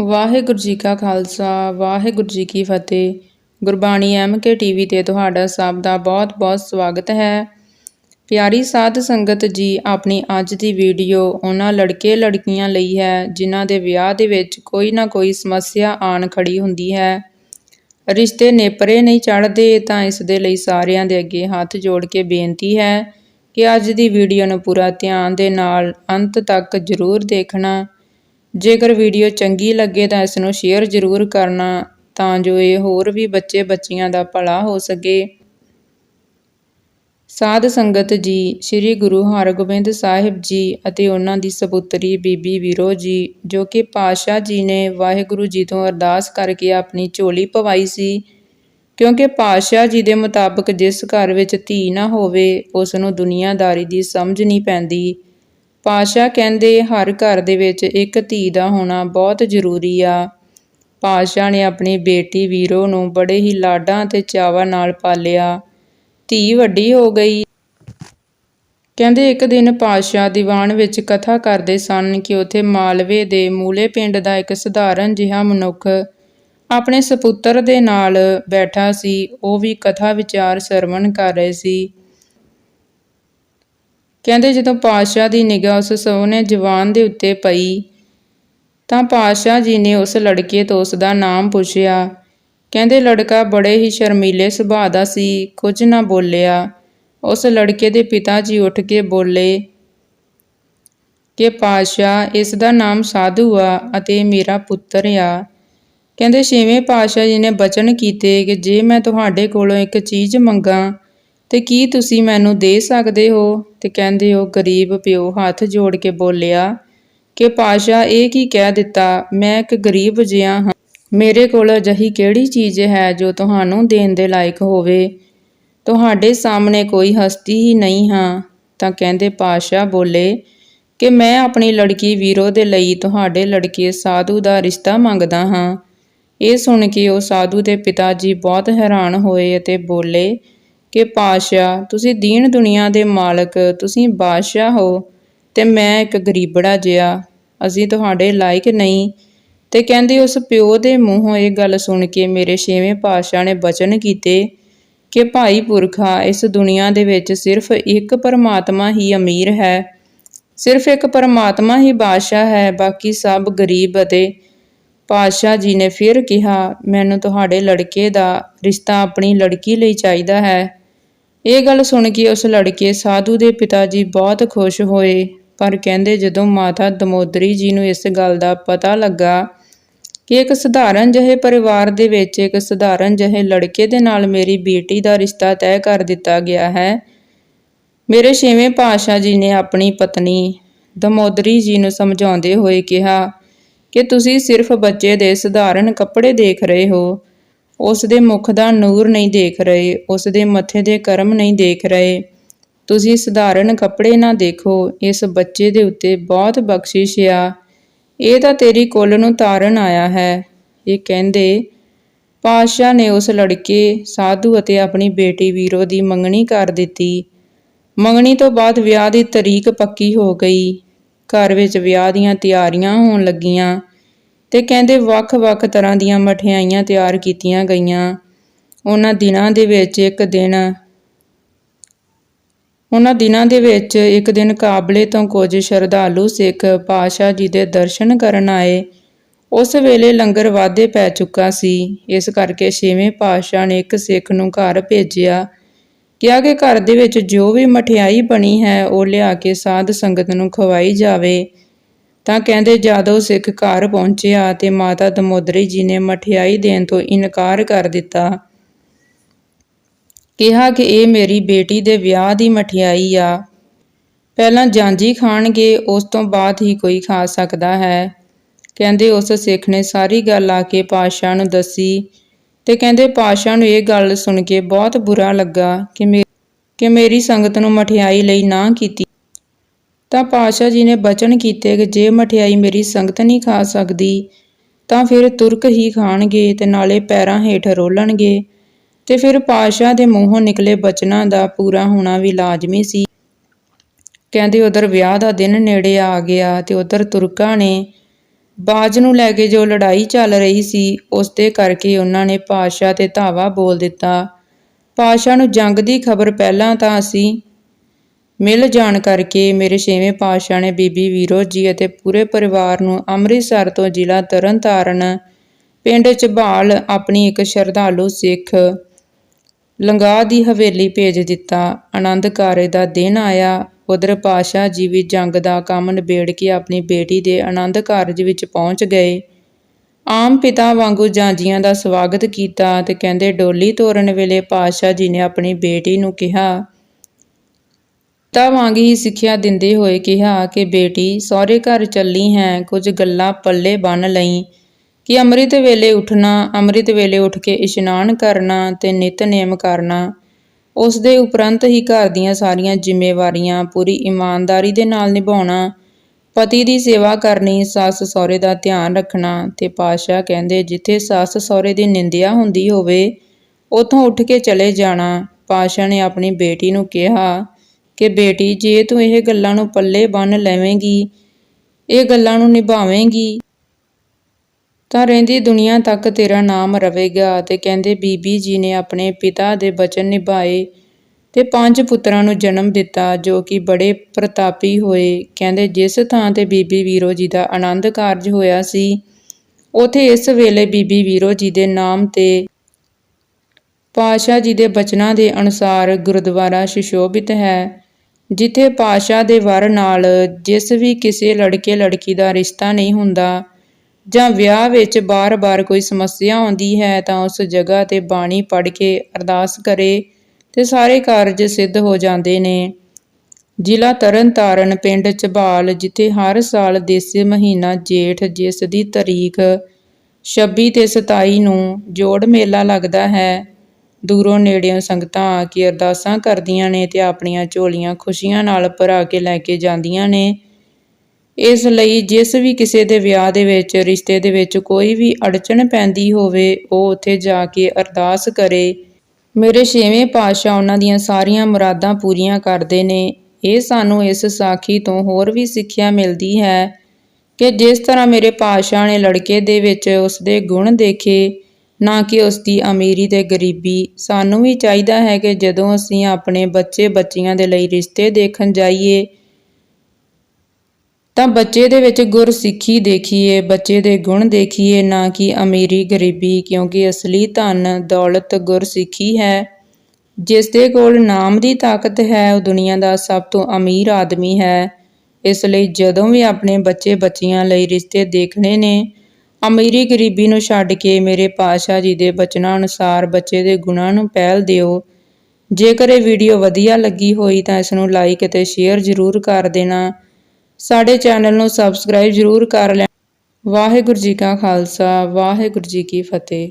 ਵਾਹਿਗੁਰੂ ਜੀ ਕਾ ਖਾਲਸਾ, ਵਾਹਿਗੁਰੂ ਜੀ ਕੀ ਫਤਿਹ। Gurbani MK TV ਤੇ ਤੁਹਾਡਾ ਸਭ ਦਾ ਬਹੁਤ-ਬਹੁਤ ਸਵਾਗਤ ਹੈ। ਪਿਆਰੀ ਸਾਧ ਸੰਗਤ ਜੀ, ਆਪਣੀ ਅੱਜ ਦੀ ਵੀਡੀਓ ਉਹਨਾਂ ਲੜਕੇ ਲੜਕੀਆਂ ਲਈ ਹੈ, ਜਿਨ੍ਹਾਂ ਦੇ ਵਿਆਹ ਦੇ ਵਿੱਚ ਕੋਈ ਨਾ ਕੋਈ ਸਮੱਸਿਆ ਆਣ ਖੜੀ ਹੁੰਦੀ ਹੈ। ਰਿਸ਼ਤੇ ਨੇਪਰੇ ਨਹੀਂ ਚੜ੍ਹਦੇ, ਤਾਂ ਇਸ ਦੇ ਲਈ ਸਾਰਿਆਂ ਦੇ ਅੱਗੇ ਹੱਥ ਜੋੜ ਕੇ ਬੇਨਤੀ ਹੈ ਕਿ ਅੱਜ ਦੀ ਵੀਡੀਓ ਨੂੰ ਪੂਰਾ ਧਿਆਨ ਦੇ ਨਾਲ ਅੰਤ ਤੱਕ ਜ਼ਰੂਰ ਦੇਖਣਾ। ਜੇਕਰ ਵੀਡੀਓ ਚੰਗੀ ਲੱਗੇ ਤਾਂ ਇਸ ਨੂੰ ਸ਼ੇਅਰ ਜ਼ਰੂਰ ਕਰਨਾ ਤਾਂ ਜੋ ਇਹ ਹੋਰ ਵੀ ਬੱਚੇ ਬੱਚੀਆਂ ਦਾ ਭਲਾ ਹੋ ਸਕੇ। ਸਾਧ ਸੰਗਤ ਜੀ, ਸ੍ਰੀ ਗੁਰੂ ਹਰਗੋਬਿੰਦ ਸਾਹਿਬ ਜੀ ਅਤੇ ਉਹਨਾਂ ਦੀ ਸਪੁੱਤਰੀ ਬੀਬੀ ਵੀਰੋ ਜੀ, ਜੋ ਕਿ ਪਾਸ਼ਾ ਜੀ ਨੇ ਵਾਹਿਗੁਰੂ ਜੀ ਤੋਂ ਅਰਦਾਸ ਕਰਕੇ ਆਪਣੀ ਝੋਲੀ ਪਵਾਈ ਸੀ, ਕਿਉਂਕਿ ਪਾਸ਼ਾ ਜੀ ਦੇ ਮੁਤਾਬਕ ਜਿਸ ਘਰ ਵਿੱਚ ਧੀ ਨਾ ਹੋਵੇ, ਉਸ ਨੂੰ ਦੁਨੀਆਦਾਰੀ ਦੀ ਸਮਝ ਨਹੀਂ ਪੈਂਦੀ। ਪਾਸ਼ਾ ਕਹਿੰਦੇ ਹਰ ਘਰ ਦੇ ਵਿੱਚ ਇੱਕ ਧੀ ਦਾ ਹੋਣਾ ਬਹੁਤ ਜ਼ਰੂਰੀ ਆ। ਪਾਸ਼ਾ ਨੇ ਆਪਣੀ ਬੇਟੀ ਵੀਰੋ ਨੂੰ ਬੜੇ ਹੀ ਲਾਡਾਂ ਤੇ ਚਾਵਾਂ ਨਾਲ ਪਾਲਿਆ। ਧੀ ਵੱਡੀ ਹੋ ਗਈ। ਕਹਿੰਦੇ ਇੱਕ ਦਿਨ ਪਾਸ਼ਾ ਦੀਵਾਨ ਵਿੱਚ ਕਥਾ ਕਰਦੇ ਸਨ ਕਿ ਉਥੇ ਮਾਲਵੇ ਦੇ ਮੂਲੇ ਪਿੰਡ ਦਾ ਇੱਕ ਸਧਾਰਨ ਜਿਹਾ ਮਨੁੱਖ ਆਪਣੇ ਸੁਪੁੱਤਰ ਦੇ ਨਾਲ ਬੈਠਾ ਸੀ। ਉਹ ਵੀ ਕਥਾ ਵਿਚਾਰ ਸਰਵਣ ਕਰ ਰਹੇ ਸੀ। ਕਹਿੰਦੇ ਜਦੋਂ ਪਾਤਸ਼ਾਹ ਦੀ ਨਿਗਾਹ ਉਸ ਸੋਹਣੇ ਜਵਾਨ ਦੇ ਉੱਤੇ ਪਈ, ਤਾਂ ਪਾਤਸ਼ਾਹ ਜੀ ਨੇ ਉਸ ਲੜਕੇ ਤੋਂ ਉਸ ਦਾ ਨਾਮ ਪੁੱਛਿਆ। ਕਹਿੰਦੇ, ਲੜਕਾ ਬੜੇ ਹੀ ਸ਼ਰਮੀਲੇ ਸੁਭਾਅ ਦਾ ਸੀ, ਕੁਝ ਨਾ ਬੋਲਿਆ। ਉਸ ਲੜਕੇ ਦੇ ਪਿਤਾ ਜੀ ਉੱਠ ਕੇ ਬੋਲੇ ਕਿ, ਪਾਤਸ਼ਾਹ, ਇਸ ਦਾ ਨਾਮ ਸਾਧੂ ਆ ਅਤੇ ਮੇਰਾ ਪੁੱਤਰ ਆ। ਕਹਿੰਦੇ, ਛੇਵੇਂ ਪਾਤਸ਼ਾਹ ਜੀ ਨੇ ਬਚਨ ਕੀਤੇ ਕਿ ਜੇ ਮੈਂ ਤੁਹਾਡੇ ਕੋਲੋਂ ਇੱਕ ਚੀਜ਼ ਮੰਗਾ ਤੇ ਕੀ ਤੁਸੀਂ ਮੈਨੂੰ ਦੇ ਸਕਦੇ ਹੋ? ਤੇ ਕਹਿੰਦੇ ਉਹ ਗਰੀਬ ਪਿਓ ਹੱਥ ਜੋੜ ਕੇ ਬੋਲਿਆ, ਕਿ ਪਾਸ਼ਾ, ਇਹ ਕੀ ਕਹਿ ਦਿੱਤਾ? ਮੈਂ ਇੱਕ ਗਰੀਬ ਜਿਹਾ ਹਾਂ। ਮੇਰੇ ਕੋਲ ਅਜਿਹੀ ਕਿਹੜੀ ਚੀਜ਼ ਹੈ ਜੋ ਤੁਹਾਨੂੰ ਦੇਣ ਦੇ ਲਾਇਕ ਹੋਵੇ? ਤੁਹਾਡੇ ਸਾਹਮਣੇ ਕੋਈ ਹਸਤੀ ਹੀ ਨਹੀਂ ਹਾਂ। ਤਾਂ ਕਹਿੰਦੇ ਪਾਸ਼ਾ ਬੋਲੇ, ਕਿ ਮੈਂ ਆਪਣੀ ਲੜਕੀ ਵੀਰੋ ਦੇ ਲਈ ਤੁਹਾਡੇ ਲੜਕੇ ਸਾਧੂ ਦਾ ਰਿਸ਼ਤਾ ਮੰਗਦਾ ਹਾਂ। ਇਹ ਸੁਣ ਕੇ ਉਹ ਸਾਧੂ ਦੇ ਪਿਤਾ ਜੀ ਬਹੁਤ ਹੈਰਾਨ ਹੋਏ ਅਤੇ ਬੋਲੇ ਕਿ ਪਾਸ਼ਾ ਤੁਸੀਂ ਦੀਨ ਦੁਨੀਆ ਦੇ ਮਾਲਕ, ਤੁਸੀਂ ਬਾਦਸ਼ਾਹ ਹੋ ਤੇ ਮੈਂ ਇੱਕ ਗਰੀਬੜਾ ਜਿਹਾ। ਅਸੀਂ ਤੁਹਾਡੇ ਲਾਇਕ ਨਹੀਂ। ਤੇ ਕਹਿੰਦੇ ਉਸ ਪਿਓ ਦੇ ਮੂੰਹੋਂ ਇਹ ਗੱਲ ਸੁਣ ਕੇ ਮੇਰੇ ਛੇਵੇਂ ਪਾਸ਼ਾ ਨੇ ਬਚਨ ਕੀਤੇ ਕਿ ਭਾਈ ਪੁਰਖਾ, ਇਸ ਦੁਨੀਆ ਦੇ ਵਿੱਚ ਸਿਰਫ ਇੱਕ ਪਰਮਾਤਮਾ ਹੀ ਅਮੀਰ ਹੈ। ਸਿਰਫ ਇੱਕ ਪਰਮਾਤਮਾ ਹੀ ਬਾਦਸ਼ਾਹ ਹੈ, ਬਾਕੀ ਸਭ ਗਰੀਬ ਅਤੇ ਪਾਸ਼ਾ ਜੀ ਨੇ ਫਿਰ ਕਿਹਾ, ਮੈਨੂੰ ਤੁਹਾਡੇ ਲੜਕੇ ਦਾ ਰਿਸ਼ਤਾ ਆਪਣੀ ਲੜਕੀ ਲਈ ਚਾਹੀਦਾ ਹੈ। ਇਹ ਗੱਲ ਸੁਣ ਕੇ ਉਸ ਲੜਕੇ ਸਾਧੂ ਦੇ ਪਿਤਾ ਜੀ ਬਹੁਤ ਖੁਸ਼ ਹੋਏ, ਪਰ ਕਹਿੰਦੇ ਜਦੋਂ ਮਾਤਾ ਦਮੋਦਰੀ ਜੀ ਨੂੰ ਇਸ ਗੱਲ ਦਾ ਪਤਾ ਲੱਗਾ ਕਿ ਇੱਕ ਸਧਾਰਨ ਜਿਹੇ ਪਰਿਵਾਰ ਦੇ ਵਿੱਚ ਇੱਕ ਸਧਾਰਨ ਜਿਹੇ ਲੜਕੇ ਦੇ ਨਾਲ ਮੇਰੀ ਬੇਟੀ ਦਾ ਰਿਸ਼ਤਾ ਤੈਅ ਕਰ ਦਿੱਤਾ ਗਿਆ ਹੈ, ਮੇਰੇ ਛੇਵੇਂ ਪਾਸ਼ਾ ਜੀ ਨੇ ਆਪਣੀ ਪਤਨੀ ਦਮੋਦਰੀ ਜੀ ਨੂੰ ਸਮਝਾਉਂਦੇ ਹੋਏ ਕਿਹਾ ਕਿ ਤੁਸੀਂ ਸਿਰਫ ਬੱਚੇ ਦੇ ਸਧਾਰਨ ਕੱਪੜੇ ਦੇਖ ਰਹੇ ਹੋ ਉਸ ਦੇ ਮੁਖ ਦਾ ਨੂਰ ਨਹੀਂ ਦੇਖ ਰਹੇ ਉਸ ਦੇ ਮੱਥੇ ਦੇ ਕਰਮ ਨਹੀਂ ਦੇਖ ਰਹੇ। ਤੁਸੀਂ ਸਧਾਰਨ ਕੱਪੜੇ ਨਾ ਦੇਖੋ, ਇਸ ਬੱਚੇ ਦੇ ਉੱਤੇ ਬਹੁਤ ਬਖਸ਼ਿਸ਼ ਆ। ਇਹ ਤਾਂ ਤੇਰੀ ਕੁੱਲ ਨੂੰ ਤਾਰਨ ਆਇਆ ਹੈ। ਇਹ ਕਹਿੰਦੇ ਪਾਸ਼ਾ ਨੇ ਉਸ ਲੜਕੇ, ਸਾਧੂ ਅਤੇ ਆਪਣੀ ਬੇਟੀ ਵੀਰੋ ਦੀ ਮੰਗਣੀ ਕਰ ਦਿੱਤੀ। ਮੰਗਣੀ ਤੋਂ ਬਾਅਦ ਵਿਆਹ ਦੀ ਤਰੀਕ ਪੱਕੀ ਹੋ ਗਈ। ਘਰ ਵਿੱਚ ਵਿਆਹ ਦੀਆਂ ਤਿਆਰੀਆਂ ਹੋਣ ਲੱਗੀਆਂ। ਤੇ ਕਹਿੰਦੇ ਵੱਖ-ਵੱਖ ਤਰ੍ਹਾਂ ਦੀਆਂ ਮਠਿਆਈਆਂ ਤਿਆਰ ਕੀਤੀਆਂ ਗਈਆਂ। ਉਹਨਾਂ ਦਿਨਾਂ ਦੇ ਵਿੱਚ ਇੱਕ ਦਿਨ, ਉਹਨਾਂ ਦਿਨਾਂ ਦੇ ਵਿੱਚ ਇੱਕ ਦਿਨ ਕਾਬਲੇ ਤੋਂ ਕੁਝ ਸ਼ਰਧਾਲੂ ਸਿੱਖ ਪਾਸ਼ਾ ਜੀ ਦੇ ਦਰਸ਼ਨ ਕਰਨ ਆਏ। ਉਸ ਵੇਲੇ ਲੰਗਰ ਵਾਧੇ ਪੈ ਚੁੱਕਾ ਸੀ। ਇਸ ਕਰਕੇ ਛੇਵੇਂ ਪਾਸ਼ਾ ਨੇ ਇੱਕ ਸਿੱਖ ਨੂੰ ਘਰ ਭੇਜਿਆ। ਕਿਹਾ ਕਿ ਘਰ ਦੇ ਵਿੱਚ ਜੋ ਵੀ ਮਠਿਆਈ ਬਣੀ ਹੈ, ਉਹ ਲਿਆ ਕੇ ਸਾਧ ਸੰਗਤ ਨੂੰ ਖਵਾਈ ਜਾਵੇ। ਤਾਂ ਕਹਿੰਦੇ ਜਦੋਂ ਸਿੱਖ ਘਰ ਪਹੁੰਚਿਆ ਤੇ ਮਾਤਾ ਦਮੋਦਰੀ ਜੀ ਨੇ ਮਠਿਆਈ ਦੇਣ ਤੋਂ ਇਨਕਾਰ ਕਰ ਦਿੱਤਾ। ਕਿਹਾ ਕਿ ਇਹ ਮੇਰੀ ਬੇਟੀ ਦੇ ਵਿਆਹ ਦੀ ਮਠਿਆਈ ਆ। ਪਹਿਲਾਂ ਜਾਂਜੀ ਖਾਣਗੇ, ਉਸ ਤੋਂ ਬਾਅਦ ਹੀ ਕੋਈ ਖਾ ਸਕਦਾ ਹੈ। ਕਹਿੰਦੇ ਉਸ ਸਿੱਖ ਨੇ ਸਾਰੀ ਗੱਲ ਆ ਕੇ ਪਾਸ਼ਾ ਨੂੰ ਦੱਸੀ ਤੇ ਕਹਿੰਦੇ ਪਾਸ਼ਾ ਨੂੰ ਇਹ ਗੱਲ ਸੁਣ ਕੇ ਬਹੁਤ ਬੁਰਾ ਲੱਗਾ ਕਿ ਕਿ ਮੇਰੀ ਸੰਗਤ ਨੂੰ ਮਠਿਆਈ ਲਈ ਨਾ ਕੀਤੀ। ਤਾਂ ਪਾਸ਼ਾ ਜੀ ਨੇ ਬਚਨ ਕੀਤੇ ਕਿ ਜੇ ਮਠਿਆਈ ਮੇਰੀ ਸੰਗਤ ਨਹੀਂ ਖਾ ਸਕਦੀ, ਤਾਂ ਫਿਰ ਤੁਰਕ ਹੀ ਖਾਣਗੇ ਤੇ ਨਾਲੇ ਪੈਰਾਂ ਹੇਠ ਰੋਲਣਗੇ। ਤੇ ਫਿਰ ਪਾਸ਼ਾ ਦੇ ਮੂੰਹੋਂ ਨਿਕਲੇ ਬਚਨਾਂ ਦਾ ਪੂਰਾ ਹੋਣਾ ਵੀ ਲਾਜ਼ਮੀ ਸੀ। ਕਹਿੰਦੇ ਉਧਰ ਵਿਆਹ ਦਾ ਦਿਨ ਨੇੜੇ ਆ ਗਿਆ ਤੇ ਉਧਰ ਤੁਰਕਾਂ ਨੇ ਬਾਜ ਨੂੰ ਲੈ ਕੇ ਜੋ ਲੜਾਈ ਚੱਲ ਰਹੀ ਸੀ, ਉਸ ਦੇ ਕਰਕੇ ਉਹਨਾਂ ਨੇ ਪਾਸ਼ਾ ਤੇ ਧਾਵਾ ਬੋਲ ਦਿੱਤਾ। ਪਾਸ਼ਾ ਨੂੰ ਜੰਗ ਦੀ ਖਬਰ ਪਹਿਲਾਂ ਤਾਂ ਅਸੀਂ ਮਿਲ ਜਾਣ ਕਰਕੇ ਮੇਰੇ ਛੇਵੇਂ ਪਾਤਸ਼ਾਹ ਨੇ ਬੀਬੀ ਵੀਰੋ ਜੀ ਅਤੇ ਪੂਰੇ ਪਰਿਵਾਰ ਨੂੰ ਅੰਮ੍ਰਿਤਸਰ ਤੋਂ ਜ਼ਿਲ੍ਹਾ ਤਰਨਤਾਰਨ ਪਿੰਡ ਝਬਾਲ ਆਪਣੀ ਇੱਕ ਸ਼ਰਧਾਲੂ ਸਿੱਖ ਲੰਗਾ ਦੀ ਹਵੇਲੀ ਭੇਜ ਦਿੱਤਾ। ਆਨੰਦ ਕਾਰਜ ਦਾ ਦਿਨ ਆਇਆ। ਉਧਰ ਪਾਸ਼ਾ ਜੀ ਵੀ ਜੰਗ ਦਾ ਕੰਮ ਨਿਬੇੜ ਕੇ ਆਪਣੀ ਬੇਟੀ ਦੇ ਆਨੰਦ ਕਾਰਜ ਵਿੱਚ ਪਹੁੰਚ ਗਏ। ਆਮ ਪਿਤਾ ਵਾਂਗੂ ਜਾਂਜੀਆਂ ਦਾ ਸਵਾਗਤ ਕੀਤਾ ਤੇ ਕਹਿੰਦੇ ਡੋਲੀ ਤੋਰਨ ਵੇਲੇ ਪਾਸ਼ਾ ਜੀ ਨੇ ਆਪਣੀ ਬੇਟੀ ਨੂੰ ਕਿਹਾ ਤਾਂ ਵਾਂਗ ਹੀ ਸਿੱਖਿਆ ਦਿੰਦੇ ਹੋਏ ਕਿਹਾ ਕਿ ਬੇਟੀ, ਸਹੁਰੇ ਘਰ ਚੱਲੀ ਹੈ, ਕੁਝ ਗੱਲਾਂ ਪੱਲੇ ਬੰਨ ਲਈ ਕਿ ਅੰਮ੍ਰਿਤ ਵੇਲੇ ਉੱਠਣਾ, ਅੰਮ੍ਰਿਤ ਵੇਲੇ ਉੱਠ ਕੇ ਇਸ਼ਨਾਨ ਕਰਨਾ ਤੇ ਨਿਤਨੇਮ ਕਰਨਾ। ਉਸ ਦੇ ਉਪਰੰਤ ਹੀ ਘਰ ਦੀਆਂ ਸਾਰੀਆਂ ਜ਼ਿੰਮੇਵਾਰੀਆਂ ਪੂਰੀ ਇਮਾਨਦਾਰੀ ਦੇ ਨਾਲ ਨਿਭਾਉਣਾ, ਪਤੀ ਦੀ ਸੇਵਾ ਕਰਨੀ, ਸੱਸ ਸਹੁਰੇ ਦਾ ਧਿਆਨ ਰੱਖਣਾ ਤੇ ਪਾਸ਼ਾ ਕਹਿੰਦੇ ਜਿੱਥੇ ਸੱਸ ਸਹੁਰੇ ਦੀ ਨਿੰਦਿਆ ਹੁੰਦੀ ਹੋਵੇ, ਉਥੋਂ ਉੱਠ ਕੇ ਚਲੇ ਜਾਣਾ। ਪਾਸ਼ਾ ਨੇ ਆਪਣੀ ਬੇਟੀ ਨੂੰ ਕਿਹਾ ਕਿ ਬੇਟੀ, ਜੇ ਤੂੰ ਇਹ ਗੱਲਾਂ ਨੂੰ ਪੱਲੇ ਬੰਨ ਲਵੇਂਗੀ, ਇਹ ਗੱਲਾਂ ਨੂੰ ਨਿਭਾਵੇਂਗੀ, ਤਾਂ ਰਹਿੰਦੀ ਦੁਨੀਆ ਤੱਕ ਤੇਰਾ ਨਾਮ ਰਵੇਗਾ। ਤੇ ਕਹਿੰਦੇ, ਬੀਬੀ ਜੀ ਨੇ ਆਪਣੇ ਪਿਤਾ ਦੇ ਬਚਨ ਨਿਭਾਏ ਤੇ ਪੰਜ ਪੁੱਤਰਾਂ ਨੂੰ ਜਨਮ ਦਿੱਤਾ, ਜੋ ਕਿ ਬੜੇ ਪ੍ਰਤਾਪੀ ਹੋਏ। ਕਹਿੰਦੇ, ਜਿਸ ਥਾਂ ਤੇ ਬੀਬੀ ਵੀਰੋ ਜੀ ਦਾ ਆਨੰਦ ਕਾਰਜ ਹੋਇਆ ਸੀ, ਉਥੇ ਇਸ ਵੇਲੇ ਬੀਬੀ ਵੀਰੋ ਜੀ ਦੇ ਨਾਮ ਤੇ ਪਾਸ਼ਾ ਜੀ ਦੇ ਬਚਨਾਂ ਦੇ ਅਨੁਸਾਰ ਗੁਰਦੁਆਰਾ ਸੁਸ਼ੋਭਿਤ ਹੈ। ਜਿੱਥੇ ਪਾਸ਼ਾ ਦੇ ਵਰ ਨਾਲ ਜਿਸ ਵੀ ਕਿਸੇ ਲੜਕੇ ਲੜਕੀ ਦਾ ਰਿਸ਼ਤਾ ਨਹੀਂ ਹੁੰਦਾ ਜਾਂ ਵਿਆਹ ਵਿੱਚ ਬਾਰ-ਬਾਰ ਕੋਈ ਸਮੱਸਿਆ ਆਉਂਦੀ ਹੈ ਤਾਂ ਉਸ ਜਗ੍ਹਾ ਤੇ ਬਾਣੀ ਪੜ੍ਹ ਕੇ ਅਰਦਾਸ ਕਰੇ ਤੇ ਸਾਰੇ ਕਾਰਜ ਸਿੱਧ ਹੋ ਜਾਂਦੇ ਨੇ। ਜ਼ਿਲ੍ਹਾ ਤਰਨਤਾਰਨ ਪਿੰਡ ਝਬਾਲ, ਜਿੱਥੇ ਹਰ ਸਾਲ ਦੇਸੀ ਮਹੀਨਾ ਜੇਠ ਜਿਸ ਦੀ ਤਾਰੀਖ 26 ਤੇ 27 ਨੂੰ ਜੋੜ ਮੇਲਾ ਲੱਗਦਾ ਹੈ ਦੂਰੋਂ ਨੇੜਿਓਂ ਸੰਗਤਾਂ ਆ ਕੇ ਅਰਦਾਸਾਂ ਕਰਦੀਆਂ ਨੇ ਤੇ ਆਪਣੀਆਂ ਝੋਲੀਆਂ ਖੁਸ਼ੀਆਂ ਨਾਲ ਭਰਾ ਕੇ ਲੈ ਕੇ ਜਾਂਦੀਆਂ ਨੇ। ਇਸ ਲਈ ਜਿਸ ਵੀ ਕਿਸੇ ਦੇ ਵਿਆਹ ਦੇ ਵਿੱਚ, ਰਿਸ਼ਤੇ ਦੇ ਵਿੱਚ ਕੋਈ ਵੀ ਅੜਚਣ ਪੈਂਦੀ ਹੋਵੇ, ਉਹ ਉੱਥੇ ਜਾ ਕੇ ਅਰਦਾਸ ਕਰੇ। ਮੇਰੇ ਛੇਵੇਂ ਪਾਤਸ਼ਾਹ ਉਹਨਾਂ ਦੀਆਂ ਸਾਰੀਆਂ ਮੁਰਾਦਾਂ ਪੂਰੀਆਂ ਕਰਦੇ ਨੇ। ਇਹ ਸਾਨੂੰ ਇਸ ਸਾਖੀ ਤੋਂ ਹੋਰ ਵੀ ਸਿੱਖਿਆ ਮਿਲਦੀ ਹੈ ਕਿ ਜਿਸ ਤਰ੍ਹਾਂ ਮੇਰੇ ਪਾਤਸ਼ਾਹ ਨੇ ਲੜਕੇ ਦੇ ਵਿੱਚ ਉਸ ਦੇ ਗੁਣ ਦੇਖੇ ਨਾ ਕਿ ਉਸ ਦੀ ਅਮੀਰੀ ਤੇ ਗਰੀਬੀ। ਸਾਨੂੰ ਵੀ ਚਾਹੀਦਾ ਹੈ ਕਿ ਜਦੋਂ ਅਸੀਂ ਆਪਣੇ ਬੱਚੇ ਬੱਚੀਆਂ ਦੇ ਲਈ ਰਿਸ਼ਤੇ ਦੇਖਣ ਜਾਈਏ, ਤਾਂ ਬੱਚੇ ਦੇ ਵਿੱਚ ਗੁਰਸਿੱਖੀ ਦੇਖੀਏ, ਬੱਚੇ ਦੇ ਗੁਣ ਦੇਖੀਏ, ਨਾ ਕਿ ਅਮੀਰੀ ਗਰੀਬੀ, ਕਿਉਂਕਿ ਅਸਲੀ ਧਨ, ਦੌਲਤ, ਗੁਰਸਿੱਖੀ ਹੈ। ਜਿਸ ਦੇ ਕੋਲ ਨਾਮ ਦੀ ਤਾਕਤ ਹੈ, ਉਹ ਦੁਨੀਆ ਦਾ ਸਭ ਤੋਂ ਅਮੀਰ ਆਦਮੀ ਹੈ। ਇਸ ਲਈ ਜਦੋਂ ਵੀ ਆਪਣੇ ਬੱਚੇ ਬੱਚੀਆਂ ਲਈ ਰਿਸ਼ਤੇ ਦੇਖਣੇ ਨੇ ਅਮੀਰੀ ਗਰੀਬੀ ਨੂੰ ਛੱਡ ਕੇ ਮੇਰੇ ਪਾਸ਼ਾ ਜੀ ਦੇ ਬਚਨਾਂ ਅਨੁਸਾਰ ਬੱਚੇ ਦੇ ਗੁਣਾਂ ਨੂੰ ਪਹਿਲ ਦਿਓ। ਜੇਕਰ ਇਹ ਵੀਡੀਓ ਵਧੀਆ ਲੱਗੀ ਹੋਈ ਤਾਂ ਇਸ ਨੂੰ ਲਾਈਕ ਅਤੇ ਸ਼ੇਅਰ ਜ਼ਰੂਰ ਕਰ ਦੇਣਾ। ਸਾਡੇ ਚੈਨਲ ਨੂੰ ਸਬਸਕ੍ਰਾਈਬ ਜ਼ਰੂਰ ਕਰ ਲੈਣਾ। ਵਾਹਿਗੁਰੂ ਜੀ ਕਾ ਖਾਲਸਾ, ਵਾਹਿਗੁਰੂ ਜੀ ਕੀ ਫਤਿਹ।